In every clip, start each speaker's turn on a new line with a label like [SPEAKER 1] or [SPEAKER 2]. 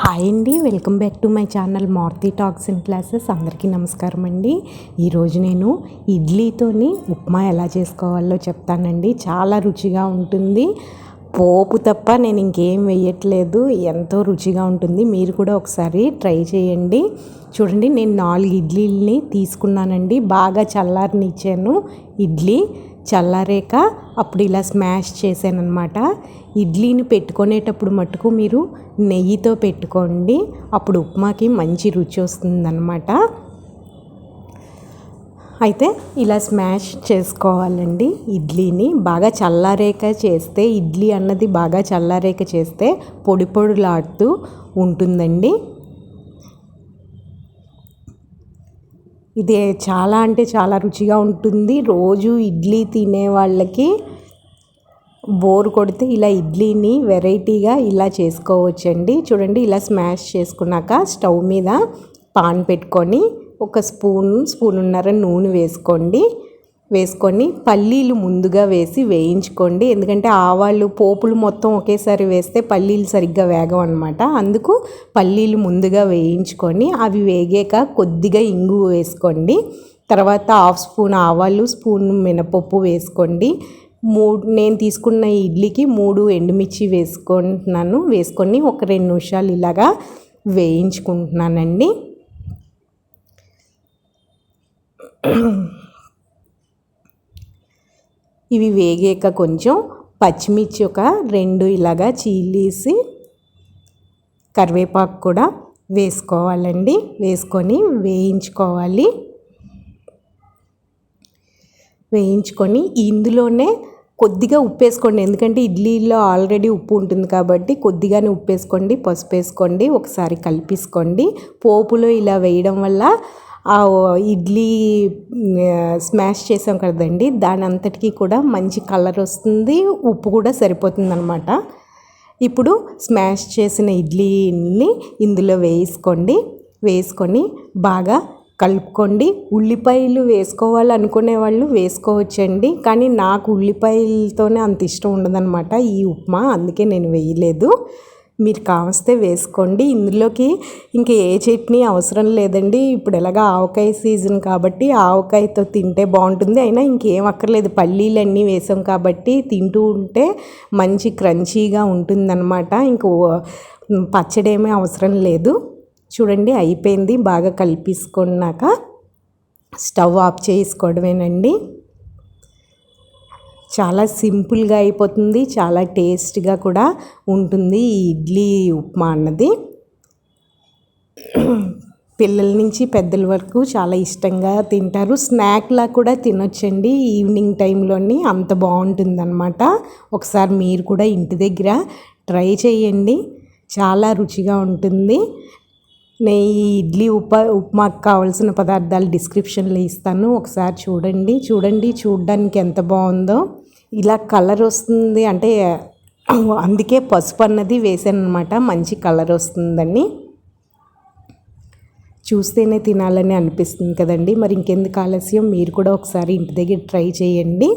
[SPEAKER 1] Hi అండి welcome back to my channel Maruthi talks and classes. అందరికీ నమస్కారం అండి. ఈరోజు నేను ఇడ్లీతోని ఉప్మా ఎలా చేసుకోవాలో చెప్తానండి. చాలా రుచిగా ఉంటుంది. పోపు తప్ప నేను ఇంకేం వేయట్లేదు. ఎంతో రుచిగా ఉంటుంది. మీరు కూడా ఒకసారి ట్రై చేయండి. చూడండి నేను నాలుగు ఇడ్లీని తీసుకున్నానండి. బాగా చల్లారనిచ్చాను ఇడ్లీ చల్లారాక అప్పుడు ఇలా స్మాష్ చేశాను అనమాట ఇడ్లీని పెట్టుకునేటప్పుడు మటుకు మీరు నెయ్యితో పెట్టుకోండి. అప్పుడు ఉప్మాకి మంచి రుచి వస్తుందన్నమాట. అయితే ఇలా స్మాష్ చేసుకోవాలండి ఇడ్లీని. బాగా చల్లారేక చేస్తే ఇడ్లీ అన్నది బాగా చల్లారేక చేస్తే పొడి పొడిలాడుతూ ఉంటుందండి. ఇది చాలా అంటే చాలా రుచిగా ఉంటుంది. రోజు ఇడ్లీ తినే వాళ్ళకి బోర్ కొడితే ఇలా ఇడ్లీని వెరైటీగా ఇలా చేసుకోవచ్చండి. చూడండి ఇలా స్మాష్ చేసుకున్నాక స్టవ్ మీద పాన్ పెట్టుకొని ఒక స్పూన్ స్పూనున్నర నూనె వేసుకోండి. వేసుకొని పల్లీలు ముందుగా వేసి వేయించుకోండి. ఎందుకంటే ఆవాళ్ళు పోపులు మొత్తం ఒకేసారి వేస్తే పల్లీలు సరిగ్గా వేగం అనమాట అందుకు పల్లీలు ముందుగా వేయించుకొని అవి వేగాక కొద్దిగా ఇంగు వేసుకోండి. తర్వాత హాఫ్ స్పూన్ ఆవాలు స్పూన్ మినపప్పు వేసుకోండి. మూడు నేను తీసుకున్న ఇడ్లీకి మూడు ఎండుమిర్చి వేసుకుంటున్నాను. వేసుకొని ఒక రెండు నిమిషాలు ఇలాగా వేయించుకుంటున్నానండి. ఇవి వేగాక కొంచెం పచ్చిమిర్చి ఒక రెండు ఇలాగా చీలీసి కరివేపాకు కూడా వేసుకోవాలండి. వేసుకొని వేయించుకోవాలి. వేయించుకొని ఇందులోనే కొద్దిగా ఉప్పు వేసుకోండి. ఎందుకంటే ఇడ్లీలో ఆల్రెడీ ఉప్పు ఉంటుంది కాబట్టి కొద్దిగానే ఉప్పు వేసుకోండి పసుపు వేసుకోండి ఒకసారి కలిపేసుకోండి. పోపులో ఇలా వేయడం వల్ల ఇడ్లీ స్మాష్ చేసాం కదండి. దాని అంతటికీ కూడా మంచి కలర్ వస్తుంది ఉప్పు కూడా సరిపోతుంది అనమాట ఇప్పుడు స్మాష్ చేసిన ఇడ్లీని ఇందులో వేసుకోండి. వేసుకొని బాగా కలుపుకోండి. ఉల్లిపాయలు వేసుకోవాలనుకునే వాళ్ళు వేసుకోవచ్చండి. కానీ నాకు ఉల్లిపాయలతోనే అంత ఇష్టం ఉండదనమాట ఈ ఉప్మా. అందుకే నేను వేయలేదు. మీరు కావస్తే వేసుకోండి. ఇందులోకి ఇంక ఏ చట్నీ అవసరం లేదండి. ఇప్పుడు ఎలాగ ఆవకాయ సీజన్ కాబట్టి ఆవకాయతో తింటే బాగుంటుంది. అయినా ఇంకేం అక్కర్లేదు. పల్లీలన్నీ వేసాం కాబట్టి తింటూ ఉంటే మంచి క్రంచీగా ఉంటుందన్నమాట. ఇంక పచ్చడేమీ అవసరం లేదు. చూడండి అయిపోయింది. బాగా కలిపేసుకున్నాక స్టవ్ ఆఫ్ చేసుకోవడమేనండి. చాలా సింపుల్గా అయిపోతుంది చాలా టేస్ట్గా కూడా ఉంటుంది ఈ ఇడ్లీ ఉప్మా అన్నది. పిల్లల నుంచి పెద్దల వరకు చాలా ఇష్టంగా తింటారు. స్నాక్లా కూడా తినొచ్చండి ఈవినింగ్ టైంలోని అంత బాగుంటుందన్నమాట. ఒకసారి మీరు కూడా ఇంటి దగ్గర ట్రై చేయండి చాలా రుచిగా ఉంటుంది. నేను ఈ ఇడ్లీ ఉప్ప ఉప్మాకు కావాల్సిన పదార్థాలు డిస్క్రిప్షన్లో ఇస్తాను. ఒకసారి చూడండి. చూడండి చూడడానికి ఎంత బాగుందో. ఇలా కలర్ వస్తుంది అంటే అందుకే పసుపు అన్నది వేసాను అనమాట మంచి కలర్ వస్తుందని. చూస్తేనే తినాలని అనిపిస్తుంది కదండి. మరి ఇంకెందుకు ఆలస్యం? మీరు కూడా ఒకసారి ఇంటి దగ్గర ట్రై చేయండి.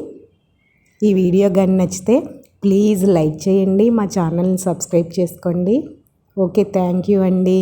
[SPEAKER 1] ఈ వీడియో కానీ నచ్చితే ప్లీజ్ లైక్ చేయండి. మా ఛానల్ని సబ్స్క్రైబ్ చేసుకోండి. ఓకే థ్యాంక్ యూ అండి.